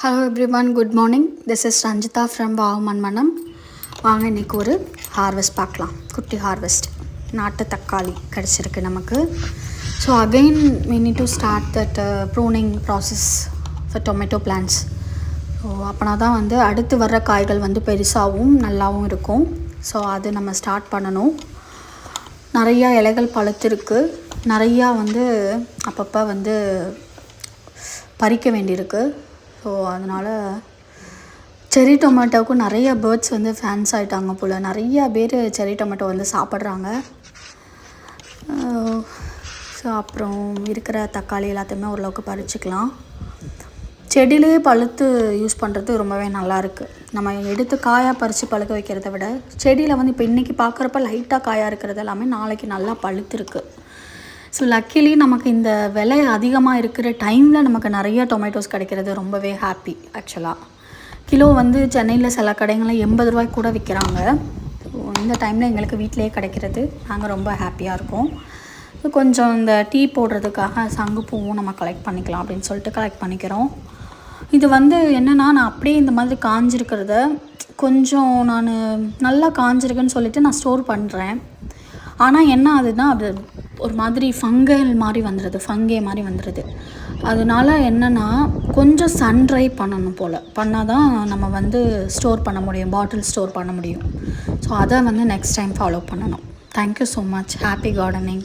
Hello everyone good morning this is Ranjitha from பாவமன் மனம் வாங்க இன்றைக்கி ஒரு ஹார்வெஸ்ட் பார்க்கலாம். குட்டி ஹார்வெஸ்ட் நாட்டு தக்காளி கிடச்சிருக்கு நமக்கு. So again we need to start that pruning process for tomato plants so அப்போனா தான் வந்து அடுத்து வர்ற காய்கள் வந்து பெருசாகவும் நல்லாவும் இருக்கும். ஸோ அது நம்ம ஸ்டார்ட் பண்ணணும். நிறையா இலைகள் பழுத்திருக்கு. நிறையா வந்து அப்பப்போ வந்து பறிக்க வேண்டியிருக்கு. ஸோ அதனால் செரி டொமேட்டோவுக்கும் நிறைய பேர்ட்ஸ் வந்து ஃபேன்ஸ் ஆகிட்டாங்க போல். நிறைய பேர் செரி டொமேட்டோ வந்து சாப்பிட்றாங்க. ஸோ uh, அப்புறம் இருக்கிற தக்காளி எல்லாத்தையுமே ஓரளவுக்கு பறிச்சுக்கலாம். செடியிலேயே பழுத்து யூஸ் பண்ணுறது ரொம்பவே நல்லாயிருக்கு நம்ம எடுத்து காயாக பறித்து பழுக்க வைக்கிறத விட செடியில் வந்து இப்போ இன்றைக்கி பார்க்குறப்ப லைட்டாக காயாக இருக்கிறது எல்லாமே நாளைக்கு நல்லா பழுத்துருக்கு. ஸோ லக்கிலி நமக்கு இந்த விலை அதிகமாக இருக்கிற டைமில் நமக்கு நிறைய டொமேட்டோஸ் கிடைக்கிறது ரொம்பவே ஹாப்பி ஆக்சுவலாக கிலோ வந்து சென்னையில் சில கடைங்களில் எண்பது ரூபாய்க்கு கூட விற்கிறாங்க ஸோ இந்த டைமில் எங்களுக்கு வீட்டிலேயே கிடைக்கிறது. நாங்கள் ரொம்ப ஹாப்பியாக இருக்கோம். ஸோ கொஞ்சம் இந்த டீ போடுறதுக்காக சங்குப்பூவும் நம்ம கலெக்ட் பண்ணிக்கலாம் அப்படின்னு சொல்லிட்டு கலெக்ட் பண்ணிக்கிறோம். இது வந்து என்னென்னா நான் அப்படியே இந்த மாதிரி காஞ்சிருக்கிறத கொஞ்சம் நான் நல்லா காஞ்சிருக்குன்னு சொல்லிவிட்டு நான் ஸ்டோர் பண்ணுறேன் ஆனால் என்ன ஆகுதுன்னா அது ஒரு மாதிரி ஃபங்கல் மாதிரி வந்துடுது ஃபங்கே மாதிரி வந்துடுது அதனால என்னென்னா கொஞ்சம் சன்ட்ரை பண்ணணும் போல். பண்ணால் தான் நம்ம வந்து ஸ்டோர் பண்ண முடியும் பாட்டில் ஸ்டோர் பண்ண முடியும். ஸோ அதை வந்து நெக்ஸ்ட் டைம் ஃபாலோ பண்ணணும். Thank you so much happy gardening